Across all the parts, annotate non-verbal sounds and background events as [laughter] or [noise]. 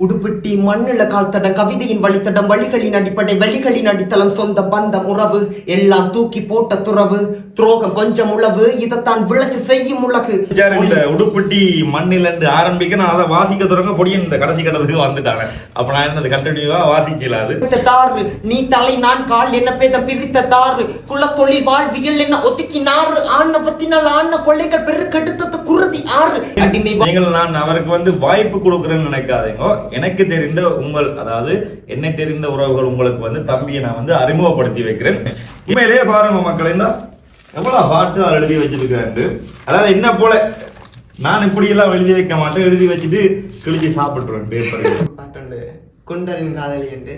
உடுப்பிட்டி மண்ணில கால்தடம் கவிதையின் வழித்தடம் வழிகளின் அடிப்படை வழிகளின் அடித்தளம் சொந்த பந்தம் உறவு எல்லாம் தூக்கி போட்ட துறவு துரோகம் கொஞ்சம் உளவு இதைத்தான் விளைச்சு செய்யும் உலகு. இந்த உடுப்பட்டி மண்ணிலண்டு ஆரம்பிக்க நான் அதை வாசிக்க தொடங்க பொடியன் இந்த கடைசி கட்டத்துக்கு வந்துட்டானே அப்ப நான் என்னது கண்டினியூவா வாசிக்கல அது. பிரித்த தாறு நீ தலை நான் கால் என்ன பேதம் பிரித்த தாறு குலத்தொழில் வாழ்வியல் என்ன ஒதுக்கி நாறு ஆணவத்தினால் ஆன கொள்ளைகள் பெருக்கெடுத்தது குருதி ஆறு. நீங்கள் நான் அவருக்கு வந்து வாய்ப்பு கொடுக்குறேன்னு நினைக்காதீங்க. எனக்கு தெரிந்த உங்கள் அதாவது என்னை தெரிந்த உறவுகள் உங்களுக்கு வந்து தம்பியை நான் வந்து அறிமுகப்படுத்தி வைக்கிறேன். உண்மையிலேயே பாருங்க மக்கள் இந்த எவ்வளவு பாட்டு அவர் எழுதி வச்சிருக்கிறாரு அதாவது என்ன போல நான் இப்படி எல்லாம் எழுதி வைக்க மாட்டேன் எழுதி வச்சுட்டு கிழிச்சு சாப்பிட்டுருவேன் பேப்பர் குண்டரின் காதலி என்று.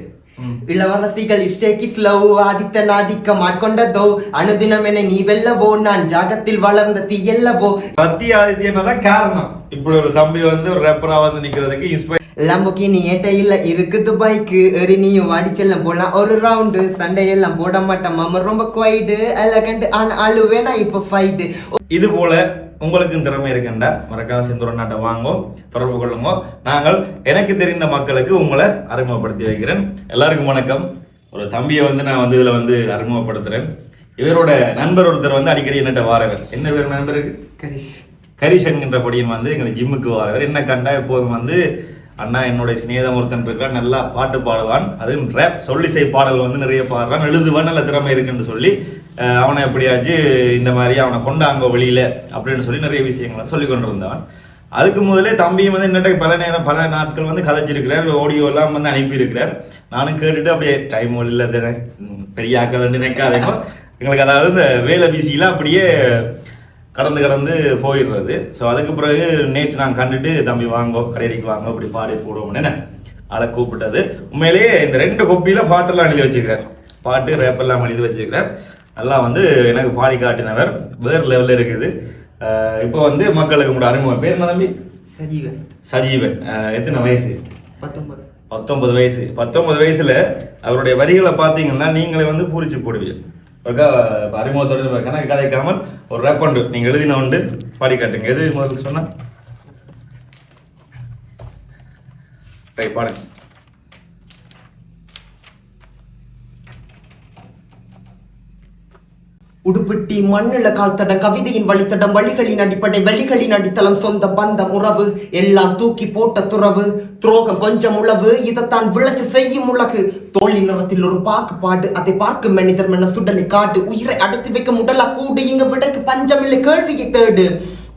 இளவரசிகள் இஷ்டே கிட்ஸ் லவ் ஆதித்தன் ஆதிக்கம் ஆட்கொண்டதோ அனுதினம் என நீ வெல்லவோ நான் ஜாகத்தில் வளர்ந்த தீயல்லவோ ரத்தி ஆதித்யனா தான் காரணம். இப்படி ஒரு தம்பி வந்து ஒரு ரேப்பரா வந்து நிக்கிறதுக்கு இன்ஸ்பைர் லம்போகினி ஏட்டையில் இருக்குது பைக்கு எறி நீயும் வாடி செல்லம் போலாம். ஒரு ரவுண்டு சண்டையெல்லாம் போட மாட்டேன். மாமா ரொம்ப குவைடு எலகண்ட் ஆன ஆளு வேணா இப்போ ஃபைட்டு இது போல உங்களுக்கும் திறமை இருக்குண்டா? மறக்காம செந்தூரன் நாட்டை வாங்கோ தொடர்பு கொள்ளுங்க. நாங்கள் எனக்கு தெரிந்த மக்களுக்கு உங்களை அறிமுகப்படுத்தி வைக்கிறேன். எல்லாருக்கும் வணக்கம். ஒரு தம்பியை வந்து நான் வந்து இதுல வந்து அறிமுகப்படுத்துறேன். இவரோட நண்பர் ஒருத்தர் வந்து அடிக்கடி என்னட்ட வாரவர். என்ன பேர் நண்பருக்கு? கரிஷ். கரிஷ் என்கின்ற படியன் வந்து எங்களை ஜிம்முக்கு வாரவர். என்ன கண்டா எப்போதும் வந்து அண்ணா என்னுடைய சிநேகிதம் ஒருத்தன் இருக்கான் நல்லா பாட்டு பாடுவான். அதுவும் ரேப் சொல்லிசை பாடல் வந்து நிறைய பாடுறான். எழுதுவான் நல்ல திறமை இருக்குன்னு சொல்லி அவனை எப்படியாச்சும் இந்த மாதிரி அவனை கொண்டாங்க வெளியில அப்படின்னு சொல்லி நிறைய விஷயங்களை சொல்லி கொண்டுருந்தான் அதுக்கு முதலே தம்பியும் வந்து என்னட்ட பல நேரம் பல நாட்கள் வந்து கதைச்சிருக்கிறார் ஆடியோ எல்லாம் வந்து அனுப்பியிருக்கிறார். நானும் கேட்டுட்டு அப்படியே டைம் இல்லை பெரிய ஆக்கள் நினைக்காதேங்க எங்களுக்கு அதாவது இந்த வேலை பிசியெலாம் அப்படியே கடந்து கடந்து போயிடுறது. ஸோ அதுக்கு பிறகு நேற்று நான் கண்டுட்டு தம்பி வாங்கோ கடையடிக்கு வாங்க அப்படி பாடி போடுவோம்னு என்ன ஆளை கூப்பிட்டது. உண்மையிலேயே இந்த ரெண்டு கொப்பியில் பாட்டெல்லாம் எழுதி வச்சிருக்கார் பாட்டு ரேப்பெல்லாம் எழுதி வச்சிருக்கார் நல்லா வந்து எனக்கு பாடி காட்டினவர். வேறு லெவலில் இருக்குது. இப்போ வந்து மக்களுக்கு உங்களோட அறிமுகம். பேர் என்ன தம்பி? சஜீவன். சஜீவன். எத்தனை வயசு? பத்தொன்பது. பத்தொன்பது வயசு. பத்தொன்பது வயசுல அவருடைய வரிகளை பார்த்தீங்கன்னா நீங்களே வந்து பூரிச்சு போடுவீங்க. ஒருக்கா அறிமுகத்தோடு அறிமுகத்தோட இப்ப கணக்கு கதைக்காமல் ஒரு ரேப் உண்டு. நீங்கள் எழுதின உண்டு பாடி காட்டுங்க. எது முதல்ல சொன்னால் ரைட் பாடுங்க. உடுப்பிட்டி மண்ணில கால்தட கவிதையின் வழித்தடம் வழிகளின் அடிப்படை வழிகளின் அடித்தளம் சொந்த பந்தம் உறவு எல்லாம் தூக்கி போட்ட துறவு. துரோகம் கொஞ்சம் உளவு இதைத்தான் விளைச்சு செய்யும் உலகு. தோழி நிறத்தில் ஒரு பாகுபாடு அதை பார்க்கும் மனிதர் மனம் சுடலை காடு. உயிரை அடைத்து வைக்கும் உடலா கூடு இங்க விடைக்கு பஞ்சமில்லை கேள்வியை தேடு.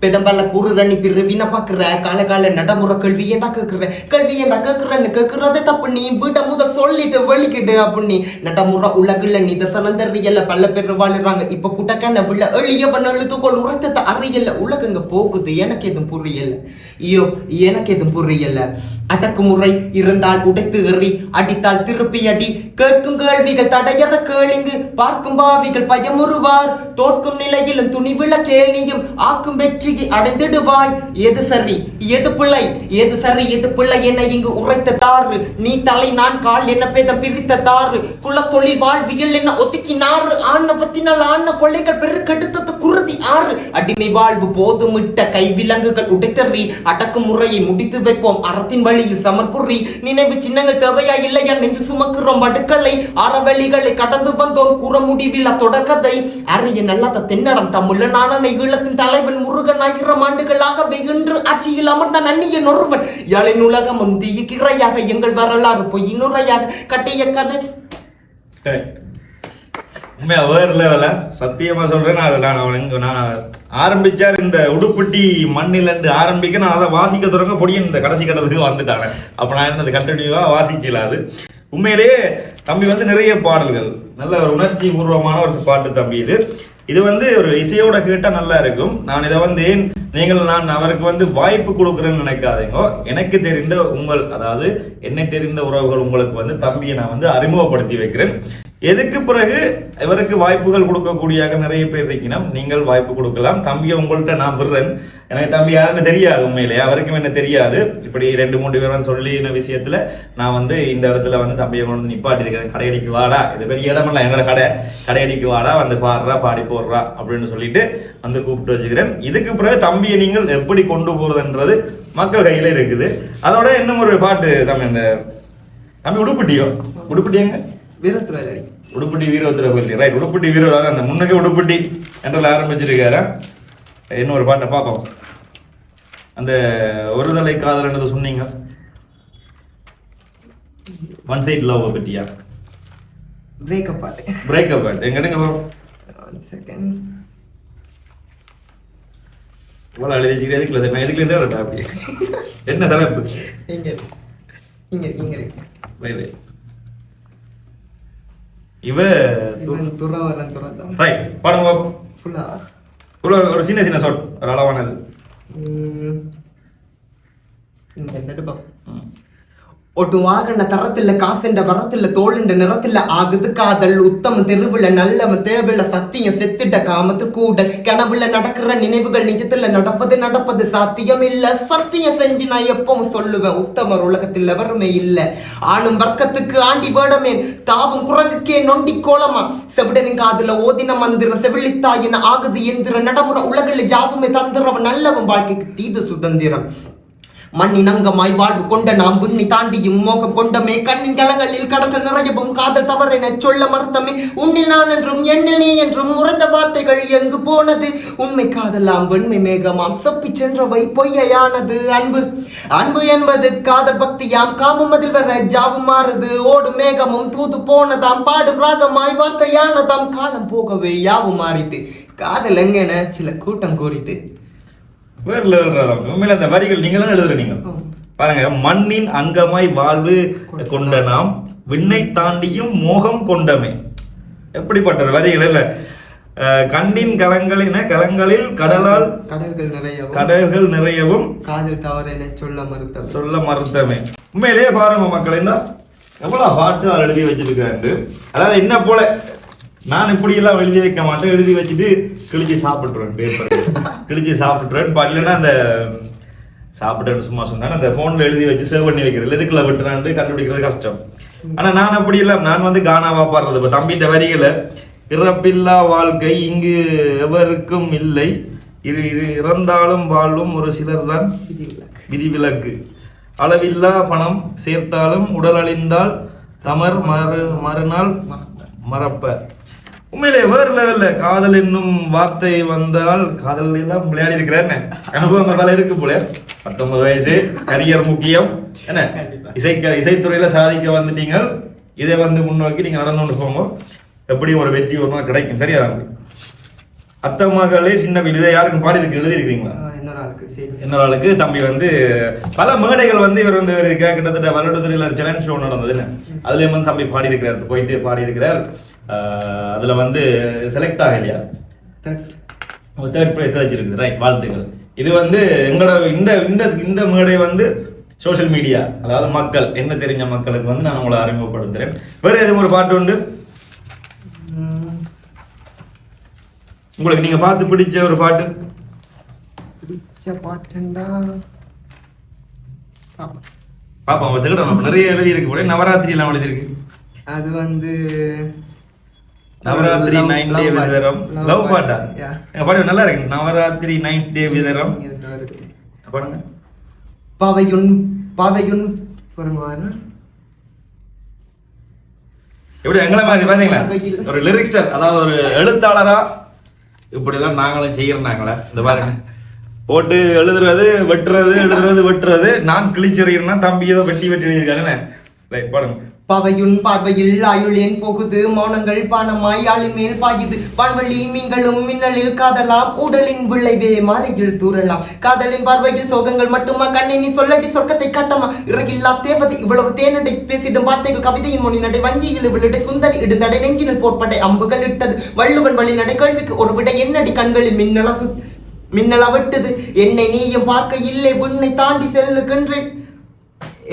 பெதம்பல்ல கூறு ரணி பிறு வீணா பாக்குற கால கால நடைமுறை கேள்வி ஏண்டா கேக்குற? கேள்வி ஏண்டா கேக்குறன்னு கேக்குறது தப்பு நீ. வீட்டை முதல் சொல்லிட்டு வெளிக்கிட்டு அப்படின்னு நடைமுறை உலகில் நீ தெரியல. பல பேர் வாழுறாங்க. இப்ப குட்டக்கான விழ எளியவன் எழுதுகோள் உரத்தத்தை அறியல. உலகங்க போகுது. எனக்கு எதுவும் புரியல. ஐயோ எனக்கு எதுவும் புரியல. அடக்குமுறை இருந்தால் உடைத்து எறி அடித்தால் திருப்பி அடி. கேட்கும் கேள்விகள் தடையற கேளுங்கு பார்க்கும் பாவிகள் பயமுறுவார். தோற்கும் நிலையிலும் துணிவிழ கேள்வியும் ஆக்கும் வெற்றியை அடைந்திடுவாய். எது சரி எது பிள்ளை எது சரி எது பிள்ளை என இங்கு உரைத்த தாறு. நீ தலை நான் கால் என்ன பேதம் பிரித்த தாறு. குலத்தொழில் வாழ்வியல் என்ன ஒதுக்கி நாறு ஆணவத்தினால் ஆன கொள்ளைகள் பெருக்கெடு ஆறு. அடிமை வாழ்வு போதுமிட்ட கைவிலங்குகள் உடைத்தறி அடக்குமுறையை முடித்து வைப்போம். அறத்தின் வழியில் சமர்புரி நினைவு சின்னங்கள் தேவையா இல்லையா? நெஞ்சு சுமக்குறோம் படுக்களை அறவழிகளை கடந்து வந்தோம். கூற முடிவில்லா தொடர்கதை அரிய நல்லத தென்னடம் தமிழ நானனை ஈழத்தின் தலைவன் முருகன். ஆயிரம் ஆண்டுகளாகவே இன்று ஆட்சியில் அமர்ந்த நன்னியன் ஒருவன் யாழின் உலகம் முந்திய கிரையாக. எங்கள் வரலாறு பொய்யினுரையாக கட்டிய கதை. உண்மையா வேறு லெவல சத்தியமா சொல்றேன் நான் நான் நான் ஆரம்பிச்சார் இந்த உடுப்பட்டி மண்ணிலண்டு ஆரம்பிக்க நான் அதை வாசிக்க தொடங்க பொடியன் இந்த கடைசி கட்டத்துக்கு வந்துட்டானே. அப்போ நான் இருந்தது கண்டினியூவாக வாசிக்கல அது. உண்மையிலேயே தம்பி வந்து நிறைய பாடல்கள். நல்ல ஒரு உணர்ச்சி பூர்வமான ஒரு பாட்டு தம்பி இது. இது வந்து ஒரு இசையோட கேட்டால் நல்லா இருக்கும். நான் இதை வந்து ஏன் நீங்கள் நான் அவருக்கு வந்து வாய்ப்பு கொடுக்குறேன்னு நினைக்காதீங்க. எனக்கு தெரிந்த உங்கள் அதாவது என்னை தெரிந்த உறவுகள் உங்களுக்கு வந்து தம்பியை நான் வந்து அறிமுகப்படுத்தி வைக்கிறேன். எதுக்கு பிறகு இவருக்கு வாய்ப்புகள் கொடுக்கக்கூடியாக நிறைய பேர் இருக்கணும் நீங்கள் வாய்ப்பு கொடுக்கலாம். தம்பியை உங்கள்கிட்ட நான் விடுறேன். எனக்கு தம்பி யாருன்னு தெரியாது உண்மையிலேயே அவருக்கும் என்ன தெரியாது. இப்படி ரெண்டு மூணு பேரும் சொல்லின விஷயத்துல நான் வந்து இந்த இடத்துல வந்து தம்பியை கொண்டு வந்து நிப்பாட்டிருக்கிறேன் கடையடிக்கு வாடா. இது பெரிய இடமெல்லாம். எங்களோட கடை. கடையடிக்கு வாடா. வந்து பாடுறா பாடி போடுறா அப்படின்னு சொல்லிட்டு வந்து கூப்பிட்டு வச்சுக்கிறேன். இதுக்கு பிறகு தம்பியை நீங்கள் எப்படி கொண்டு போறதுன்றது மக்கள் கையில இருக்குது. அதோட இன்னும் ஒரு பாட்டு தம்பி அந்த தம்பி உடுப்பட்டியோ? உடுப்பட்டி எங்க? வீரத்துறை உடுப்பட்டி வீரவத்திர கோயில் ரைட் உடுப்பட்டி வீர அந்த முன்னுக்கு உடுப்பட்டி என்றில் ஆரம்பிச்சிருக்காரு? இன்னொரு பாட்டை பார்ப்போம். அந்த ஒரு தலை காதல்ன்றது சொன்னீங்க? ஒன் சைட் லவ் பற்றியா? பிரேக்கப் பாட்டு. பிரேக்கப் பாட்டு. எங்க எடுங்க வரும் ஒன் செகண்ட் இவ்வளோ எழுதி எதுக்குள்ள நான் எதுக்குல இருந்தே வரட்டா அப்படி? என்ன தலைப்பு? இங்க. இங்க இங்க இருக்கு. இவ இவன் துறவரன் துறந்தான் ரைட் பாடுங்க பாப்போம். ஃபுல்லா? ஒரு ஒரு சின்ன சின்ன ஷாட் ஒரு அளவானது. இந்த. ஒட்டு வாகன தரத்தில் காசுண்ட வரத்தில் தோளுண்ட நிறத்தில் ஆகுது காதல். உத்தம தெருவில் நல்லவன் தேவையில சத்தியம் செத்துட்ட காமத்து கூட. கனவுல நடக்கிற நினைவுகள் நிஜத்துல நடப்பது நடப்பது சாத்தியம் இல்ல சத்தியம் செஞ்சு நான் எப்பவும் சொல்லுவேன் உத்தமர் உலகத்தில் எவருமே இல்ல. ஆளும் வர்க்கத்துக்கு ஆண்டி வேடமே தாவும் குரங்குக்கே நொண்டி கோலமா. செவிடனின் காதுல ஓதின மந்திரம் செவிலித்தாயின ஆகுது எந்திர நடைமுறை. உலகில் ஜாவுமே தந்திரவன் நல்லவன் வாழ்க்கைக்கு தீது சுதந்திரம். மண்ணினங்கமாய் வாழ்வு கொண்ட நாம் விண்ணி தாண்டியும் மோகம் கொண்டமே கண்ணின் கலங்களில் கடக்க நிறையவும் காதல் தவறென சொல்ல மறுத்தமே. உன்னில் நான் என்றும் எண்ணில் நீ என்றும் உறந்த வார்த்தைகள் எங்கு போனது? உண்மை காதலாம் வெண்மை மேகமாம் சொப்பி சென்றவை பொய்யையானது. அன்பு அன்பு என்பது காதல் பக்தியாம் காமம் அதில் வர ஜாவும் மாறுது. ஓடும் மேகமும் தூது போனதாம் பாடும் ராகமாய் வார்த்தையானதாம். காலம் போகவே யாவும் மாறிட்டு காதல் எங்கன? சில கூட்டம் கூறிட்டு. வேற லெவல் உண்மையில அந்த வரிகள் நீங்க தான் எழுதுற நீங்க? ஆமா. பாருங்க மண்ணின் அங்கமாய் வாழ்வு கொண்ட நாம் விண்ணை தாண்டியும் மோகம் கொண்டமே. எப்படிப்பட்ட வரிகள் இல்ல. கண்ணின் கலங்களின கலங்களில் கடலால் கடல்கள் நிறைய கடல்கள் நிறையவும் காதல் தவறென சொல்ல மறுத்தது சொல்ல மறுத்தமே. உண்மையிலேயே பாருங்க மக்கள் இந்த எவ்வளவு பாட்டு எழுதி வச்சிருக்காரு அதாவது என்ன போல நான் இப்படி எல்லாம் எழுதி வைக்க மாட்டேன். எழுதி வச்சுட்டு கிழிச்சு சாப்பிட்டுருவேன் பேப்பர் கிழிச்சு சாப்பிட்டுருவேன். ப- இல்லைன்னா அந்த சாப்பிட்டேன்னு சும்மா சொன்னா அந்த போன்ல எழுதி வச்சு சேவ் பண்ணி வைக்கிறது எதுக்குள்ள விட்டுறான்ட்டு கண்டுபிடிக்கிறது கஷ்டம். ஆனா நான் அப்படி இல்லை. நான் வந்து கானாவா பாடுறது இப்போ தம்பின்ற வரிகளை இறப்பில்லா வாழ்க்கை இங்கு எவருக்கும் இல்லை. இரு இரு- இறந்தாலும் வாழும் ஒரு சிலர் தான் விதிவிலக்கு. அளவில்லா பணம் சேர்த்தாலும் உடல் அழிந்தால் தமர் மறு மறுநாள் மறப்ப உண்மையிலே வேறு லெவல்ல காதல் என்னும் வார்த்தை வந்தால் காதல் எல்லாம் விளையாடி இருக்கிறேன் அனுபவங்கள் பல இருக்கு போல. பத்தொன்பது வயசு கரியர் முக்கியம். என்ன. இசை இசைத்துறையில சாதிக்க வந்துட்டீங்க இதை வந்து முன்னோக்கி நீங்க நடந்து கொண்டு போங்க எப்படியும் ஒரு வெற்றி ஒரு நாள் கிடைக்கும்? சரியா? அத்த மகளே சின்ன வீடு இதை யாருக்கும் பாடி இருக்கு எழுதி இருக்கீங்களா ஆஹ் இன்னொரு தம்பி வந்து பல மேடைகள் வந்து இவர் வந்து இருக்க கிட்டத்தட்ட வருடத்துறையில் சேலஞ்ச் ஷோ நடந்தது என்ன? அதுலயும் வந்து தம்பி பாடி இருக்கிறார் போயிட்டு பாடி இருக்கிறார் அதுல வந்து செலக்ட் ஆகலையா தேர்ட் ப்ரைஸ் கிடைச்சிருக்கு ரைட் வாழ்த்துக்கள். இது வந்து எங்களோட இந்த இந்த இந்த மேடை வந்து சோஷியல் மீடியா அதாவது மக்கள் என்ன தெரிஞ்ச மக்களுக்கு வந்து நான் உங்களை அறிமுகப்படுத்துறேன். வேற எதுவும் ஒரு பாட்டு உண்டு? உங்களுக்கு நீங்க பார்த்து பிடிச்ச ஒரு பாட்டு? பிடிச்ச பாட்டுண்டா. பாப்பா பார்த்துக்கிட்ட நிறைய எழுதி இருக்கு போல நவராத்திரி எல்லாம் எழுதி இருக்கு அது வந்து நவராத்திரி நைன் டே. விதரம். லவ் பாட்டா பாட்டு நல்லா இருக்கு. நவராத்திரி நைன்ஸ் டே விதரம். பாடுங்க பாவையுன் பாவையுன் பொறுமாறு எப்படி எங்களை மாதிரி பாத்தீங்களா? பார்வையில். ஒரு லிரிக்ஸ்டர் அதாவது ஒரு எழுத்தாளரா? இப்படி எல்லாம் நாங்களும் செய்யறாங்களே இந்த பாருங்க. போட்டு எழுதுறது வெட்டுறது எழுதுறது வெட்டுறது. நான் கிழிச்செறிகிறேன்னா தம்பி ஏதோ வெட்டி வெட்டி பாடுங்க பவையுன் பார்வையில் ஆயுளேன் போகுது மௌனங்கள் பானமாய் ஆளின் மேல் பாயுது. வான்வழி மீன்களும் மின்னலில் காதலாம் உடலின் விளைவே மாறையில் தூரலாம் காதலின் பார்வையில் சோகங்கள் மட்டுமா? கண்ணினி சொல்லடி சொர்க்கத்தை காட்டமா? இறகில்லா தேவதை இவ்வளவு தேனடை பேசிடும் வார்த்தைகள் கவிதையின் மொழி நடை வங்கியில் இவளிடை சுந்தரி இடுந்தடை நெஞ்சினில் போர்ப்படை அம்புகள் இட்டது. வள்ளுவன் வழி நடை கேள்விக்கு ஒரு விடை என்னடி? கண்களில் மின்னல சுட் மின்னலா விட்டது. என்னை நீயும் பார்க்க இல்லை உன்னை தாண்டி செல்லுகின்றேன்.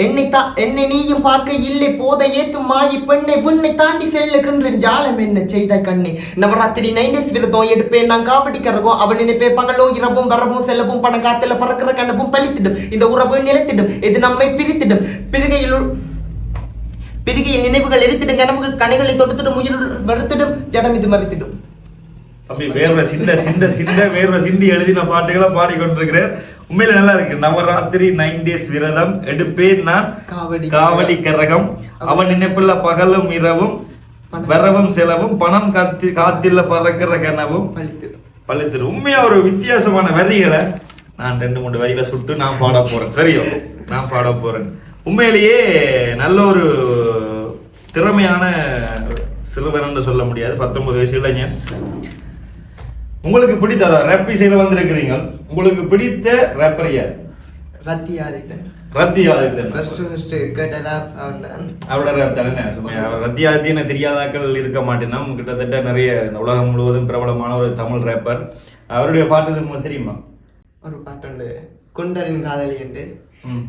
என்னைத்தான் என்னை நீயும் பார்க்க இல்லை. போதை ஏத்தும் மாயி பெண்ணை விண்ணை தாண்டி செல்லுகின்ற ஜாலம் என்ன செய்த கண்ணே? நவராத்திரி நைன் டேஸ் விரதம் எடுப்பேன். நான் காவடி கரகம் அவன் நினைப்பே பகலும் இரவும் வரவும் செல்லவும் பணம் காத்துல பறக்கிற கனவும் பழித்திடும். இந்த உறவு நிலைத்திடும். இது நம்மை பிரித்திடும்? பிறகையில் பிரிகையின் நினைவுகள் எடுத்திடும் கனவுகள் கனைகளை தொடுத்திடும். உயிர் வருத்திடும் ஜடம் இது மறுத்திடும். தம்பி வேர்வை சிந்த சிந்த சிந்த வேர்வை சிந்தி எழுதின பாட்டுகளை பாடிக்கொண்டிருக்கிறேன். உண்மையில நல்லா இருக்கு. நவராத்திரி நைன் டேஸ் விரதம் எடுப்பேன் நான். காவடி காவடி கரகம். அவன் நினைப்புள்ள பகலும் இரவும் வரவும் செலவும் பணம் காத்தி காத்தில பறக்கிற கனவும். பழித்திடும். உண்மையா ஒரு வித்தியாசமான வரிகளை நான் ரெண்டு மூணு வரிகளை சுட்டு நான் பாட போறேன். சரியோ? நான் பாட போறேன். உண்மையிலேயே நல்ல ஒரு திறமையான சிறுவன் சொல்ல முடியாது. பத்தொன்பது வயசு இளைஞன். உங்களுக்கு பிடித்த ரேப் இசையில வந்திருக்கிறீங்க. உங்களுக்கு பிடித்த ரேப்பர் யார்? ரத்தி ஆதித்தன். ரத்தி ஆதித்தன். ஃபர்ஸ்ட் ஃபர்ஸ்ட் கேட்ட ரேப் அவரோட ரேப் தானே? ரத்தி ஆதித்யனை தெரியாதாக்கள் இருக்க மாட்டேன்னா கிட்டத்தட்ட நிறைய இந்த உலகம் முழுவதும் பிரபலமான ஒரு தமிழ் ரேப்பர் அவருடைய பாட்டு தெரியுமா? ஒரு பாட்டுண்டு குண்டரின் காதலி என்று.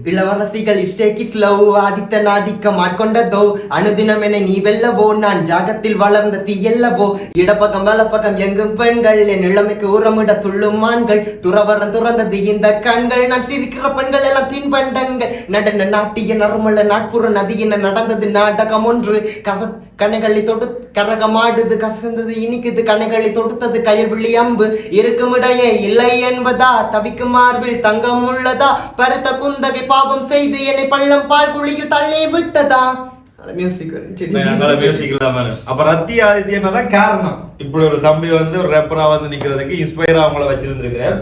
இளவரசிகள் இஷ்டே கிட்ஸ் லவ் ஆதித்தன் ஆதிக்கம் ஆட்கொண்டதோ அனுதினம் என நீ வெல்லவோ நான் ஜாகத்தில் வளர்ந்த தீயல்லவோ இடப்பக்கம் வலப்பக்கம் எங்கும் பெண்கள் என் இளமைக்கு உரமிட துள்ளும் ஆண்கள் துறவரம் துறந்தது இந்த கண்கள் நான் சிரிக்கிற பெண்கள் எல்லாம் தின்பண்டங்கள். நடன நாட்டிய நறுமல நாட்புற நதியின நடந்தது நாடகம் ஒன்று கச கனைகளை தொடு கரகமாடுது கசந்தது இனிக்குது. கனைகளை தொடுத்தது கயல் விழி அம்பு. இருக்கும் இடையே இல்லை என்பதா? தவிக்கும் மார்பில் தங்கம் உள்ளதா? பருத்த குந்தகை பாவம் செய்து என்னை பள்ளம் பால் குழியில் தள்ளி விட்டதா? மியூசிக் நல்ல மியூசிக் இல்லாம இருக்கு. அப்ப ரத்தி ஆதித்யனா தான் காரணம்? இப்படி ஒரு தம்பி வந்து ஒரு ரேப்பரா வந்து நிக்கிறதுக்கு இன்ஸ்பயரா அவங்கள வச்சிருந்திருக்கிறார்.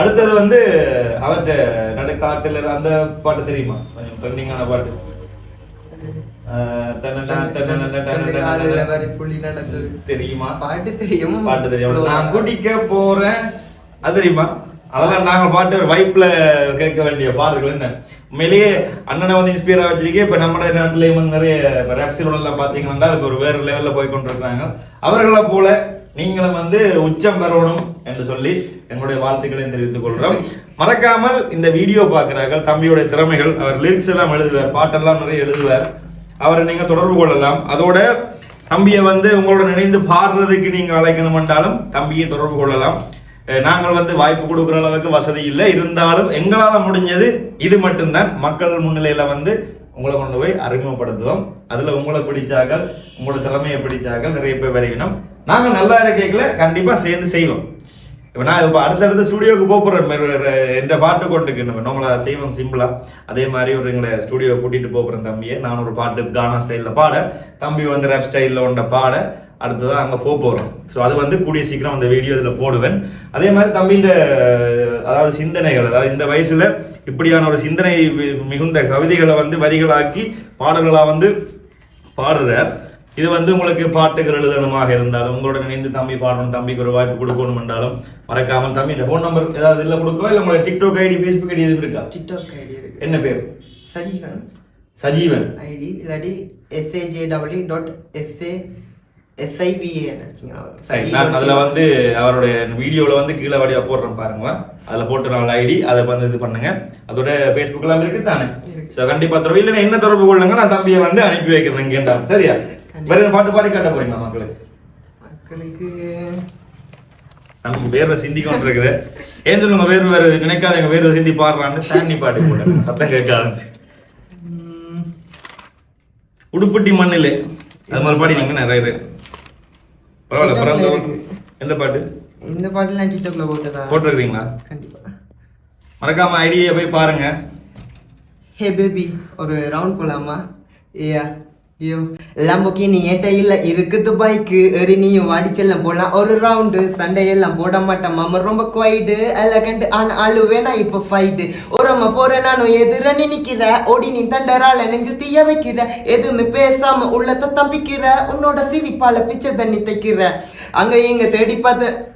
அடுத்தது வந்து அவர்கிட்ட நடுக்காட்டுல அந்த பாட்டு தெரியுமா? கொஞ்சம் ட்ரெண்டிங்கான பாட்டு. தெரியுமா? பாட்டு தெரியும். பாட்டு தெரியும். நான் குடிக்க போறேன். அது தெரியுமா? அதெல்லாம் நாங்க பாட்டு வைப்ல கேட்க வேண்டிய பாடல்கள் என்ன? உண்மையிலேயே அண்ணனை வந்து இன்ஸ்பயரா வச்சிருக்கே இப்ப நம்ம நாட்டிலேயே வந்து நிறைய ரேப்சிரோட எல்லாம் பாத்தீங்கன்னா இப்ப ஒரு வேற லெவல்ல போய் கொண்டிருக்காங்க அவர்களை போல நீங்களும் வந்து உச்சம் பெறணும் என்று சொல்லி எங்களுடைய வாழ்த்துக்களையும் தெரிவித்துக் கொள்றோம் மறக்காமல் இந்த வீடியோ பார்க்கிறார்கள். தம்பியுடைய திறமைகள். அவர் லிரிக்ஸ் எல்லாம் எழுதுவார் பாட்டெல்லாம் நிறைய எழுதுவார். அவரை நீங்கள் தொடர்பு கொள்ளலாம். அதோட தம்பியை வந்து உங்களோட நினைந்து பாடுறதுக்கு நீங்கள் அழைக்கணும் என்றாலும் தம்பியை தொடர்பு கொள்ளலாம். நாங்கள் வந்து வாய்ப்பு கொடுக்குற அளவுக்கு வசதி இல்லை. இருந்தாலும் எங்களால் முடிஞ்சது இது மட்டும்தான். மக்கள் முன்னிலையில் வந்து உங்களை கொண்டு போய் அறிமுகப்படுத்துவோம். அதில் உங்களை பிடிச்சாக்கள் உங்களோட திறமையை பிடிச்சாக்கள் நிறைய பேர் வரைக்கணும் நாங்கள் நல்லா இருக்கைகளை கண்டிப்பாக சேர்ந்து செய்வோம். இப்போ நான் இப்போ அடுத்தடுத்த ஸ்டுடியோக்கு போக போகிறேன் என்ற பாட்டு கொண்டுக்கு. நம்ம நம்மளா செய்வோம் சிம்பிளா அதே மாதிரி ஒரு எங்களை ஸ்டுடியோ கூட்டிட்டு போகிறேன் தம்பியை. நான் ஒரு பாட்டு கானா ஸ்டைலில் பாட. தம்பி வந்து ரேப் ஸ்டைலில் ஒன்றை பாட. அடுத்ததான் அங்கே போக போகிறோம் ஸோ அது வந்து கூடிய சீக்கிரம் அந்த வீடியோ இதில் போடுவேன். அதே மாதிரி தம்பின்ற அதாவது சிந்தனைகள் அதாவது இந்த வயசுல இப்படியான ஒரு சிந்தனை மிகுந்த கவிதைகளை வந்து வரிகளாக்கி பாடல்களாக வந்து பாடுறார். இது வந்து உங்களுக்கு பாட்டுகள் எழுதணுமாக இருந்தாலும் உங்களோட இணைந்து தம்பி பாடணும் தம்பிக்கு ஒரு வாய்ப்பு கொடுக்கணும் என்றாலும் மறக்காமல் தம்பி ஃபோன் நம்பர் ஏதாவது இல்லை கொடுக்கோ இல்லை உங்களோட டிக்டாக் ஐடி ஃபேஸ்புக் ஐடி எதுவும் இருக்கா? டிக்டாக் ஐடி இருக்கு. என்ன பேர்? சஜீவன். சஜீவன். ஐடி இல்லாட்டி எஸ்ஏஜேடபிள்யூ டாட் எஸ்ஏ எஸ்ஐபிஏ நினச்சிங்கன்னா அதுல வந்து அவருடைய வீடியோல வந்து கீழே வழியா போடுறேன் பாருங்க அதுல போட்டு நாலு ஐடி அதை வந்து இது பண்ணுங்க. அதோட ஃபேஸ்புக் எல்லாம் இருக்கு. தானே. ஸோ கண்டிப்பா தொடர்பு இல்லைன்னா என்ன தொடர்பு கொள்ளுங்க? நான் தம்பியை வந்து அனுப்பி வைக்கிறேன் கேட்டா சரியா? வேற பாட்டு பாடி காட்ட போறீங்களா மக்களுக்கு மக்களுக்கு நமக்கு வேர்வை சிந்தி கொண்டு இருக்குது ஏன் சொல்லுங்க வேர்வை வேறு நினைக்காதீங்க வேர்வை சிந்தி பாடுறான்னு தண்ணி பாட்டு போட சத்தம் கேட்காது. உடுப்பட்டி மண்ணிலே. அது மாதிரி பாடி நீங்க நிறைய பேர். பரவாயில்ல பரவாயில்ல. எந்த பாட்டு? இந்த பாட்டுலாம் டிக்டாக்ல போட்டுதான் போட்டிருக்கீங்களா? கண்டிப்பா. மறக்காம ஐடியை போய் பாருங்க. ஹே பேபி ஒரு ரவுண்ட் போலாமா ஏயா ஐயோ லம்புக்கினி ஏட்டையில் இருக்குது பைக்கு எறி நீயும் வாடிச்செல்லாம் போடலாம் ஒரு ரவுண்டு சண்டையெல்லாம் போட மாட்டேன் மாமா. ரொம்ப குவைடு எலகண்ட் ஆனால் அழுவே நான் இப்போ ஃபைட்டு ஓரமா போறேன் நானும் எதிர நினைக்கிற. ஓடி நீ தண்டரால நெஞ்சு தீய வைக்கிற. எதுவுமே பேசாம உள்ளத்தை தம்பிக்கிற. உன்னோட சிரிப்பால பிச்சை தண்ணி தைக்கிற அங்கே இங்கே தேடி பார்த்த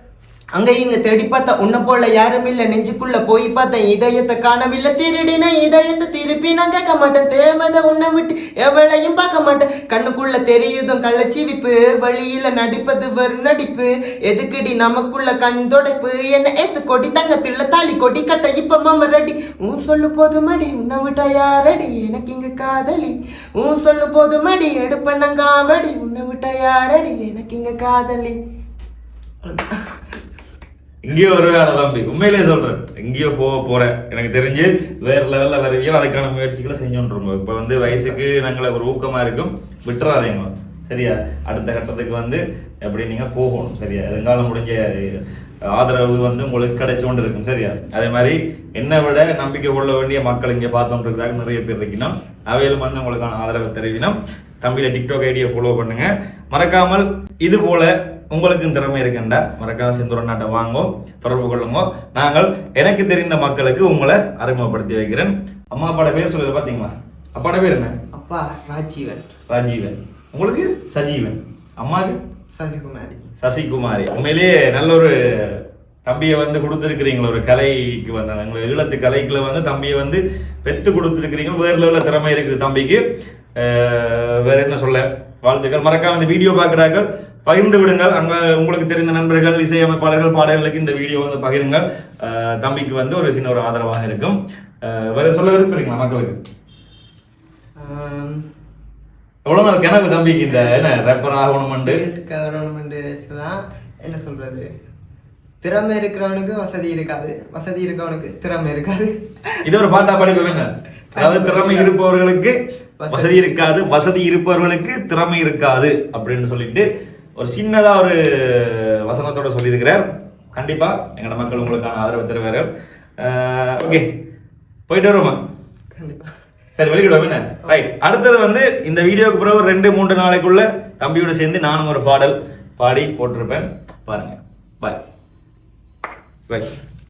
அங்க இங்க தேடி பார்த்தா உன்னை போல யாரும் இல்ல. நெஞ்சுக்குள்ள போய் பார்த்தேன் இதயத்தை காணவில்லை. திருடின இதயத்தை திருப்பி நான் கேட்க மாட்டேன். தேமத உன்னை விட்டு எவளையும் பார்க்க மாட்டேன். கண்ணுக்குள்ள தெரியுதும் கள்ளச்சிரிப்பு வழியில நடிப்பது வெறும் நடிப்பு. எதுக்குடி நமக்குள்ள கண் தொடைப்பு? என்ன ஏத்து கொடி தங்கத்தில் தாலி கொடி கட்ட இப்ப மாம ரெடி. உன் சொல்லு போது மடி உன்னை விட்டா யாரடி? எனக்கு இங்க காதலி. உன் சொல்லு போது மடி எடுப்பண்ணங்காவடி உன்னை விட்டா யாரடி? எனக்கு இங்க காதலி. அவ்வளவுதான். எங்கேயோ வருவேன் வேலை தம்பி உண்மையிலேயே சொல்கிறேன் எங்கேயோ போக போகிறேன் எனக்கு தெரிஞ்சு வேற லெவலில் வருவியல் அதுக்கான முயற்சிகளை செஞ்சோன்றோம் இப்போ வந்து வயசுக்கு நாங்களை ஒரு ஊக்கமாக இருக்கும். விட்டுறாதீங்க. சரியா? அடுத்த கட்டத்துக்கு வந்து எப்படி நீங்கள் போகணும். சரியா? எதுங்காலம் முடிஞ்ச ஆதரவு வந்து உங்களுக்கு கிடைச்சோண்டு கொண்டு இருக்கும். சரியா? அதே மாதிரி என்னை விட நம்பிக்கை கொள்ள வேண்டிய மக்கள் இங்கே பார்த்தோன்ட்டு இருக்கிறாங்க. நிறைய பேர் இருக்கணும். அவையிலும் வந்து உங்களுக்கான ஆதரவு தெரிவிக்கணும். தம்பியில டிக்டாக் ஐடியை ஃபாலோ பண்ணுங்கள் மறக்காமல் இது போல உங்களுக்கும் திறமை இருக்குண்டா மறக்காம செந்தூரன் நாட்டை வாங்கோ தொடர்பு கொள்ளுங்க. நாங்கள் எனக்கு தெரிந்த மக்களுக்கு உங்களை அறிமுகப்படுத்தி வைக்கிறேன். அம்மா அப்பாட பேர் சொல்லுங்க பாத்தீங்களா? அப்பாட பேர் என்ன? அப்பா ராஜீவன். ராஜீவன். உங்களுக்கு சஜீவன். அம்மாவுக்கு சசிகுமாரி. சசிகுமாரி. உண்மையிலேயே நல்ல ஒரு தம்பியை வந்து கொடுத்துருக்கிறீங்களா ஒரு கலைக்கு வந்து எங்களை ஈழத்து கலைக்குள்ள வந்து தம்பியை வந்து பெத்து கொடுத்துருக்கிறீங்க. வேறு லெவலில் திறமை இருக்குது தம்பிக்கு. வேற என்ன சொல்ல? வாழ்த்துக்கள். மறக்காம இந்த வீடியோ பார்க்குறாங்க பகிர்ந்து விடுங்கள். அங்க உங்களுக்கு தெரிந்த நண்பர்கள் இசையமைப்பாளர்கள் பாடல்களுக்கு இந்த வீடியோ வந்து பகிருங்கள். தம்பிக்கு வந்து ஒரு சின்ன ஒரு ஆதரவாக இருக்கும். வேற சொல்ல விரும்புறீங்களா மக்களுக்கு? ஆம், எவ்வளவு நாள் கனவு தம்பிக்கு இந்த என்ன ரேப்பர் ஆகணும்ண்டு தான் என்ன சொல்றது? திறமை இருக்கிறவனுக்கு வசதி இருக்காது. வசதி இருக்கவனுக்கு திறமை இருக்காது. இது ஒரு பாட்டா என்ன [laughs] அதாவது திறமை இருப்பவர்களுக்கு வசதி இருக்காது. வசதி இருப்பவர்களுக்கு திறமை இருக்காது அப்படின்னு சொல்லிட்டு ஒரு சின்னதா ஒரு வசனத்தோட சொல்லியிருக்கிறார். கண்டிப்பா எங்களோட மக்கள் உங்களுக்கான ஆதரவு தருவார்கள். ஓகே போயிட்டு வருவோமா? கண்டிப்பா. சரி வெளியிடுவோம். என்ன? ரைட் அடுத்தது வந்து இந்த வீடியோக்கு பிறகு ஒரு ரெண்டு மூன்று நாளைக்குள்ள தம்பியோட சேர்ந்து நானும் ஒரு பாடல் பாடி போட்டிருப்பேன். பாருங்க. பாய் பாய்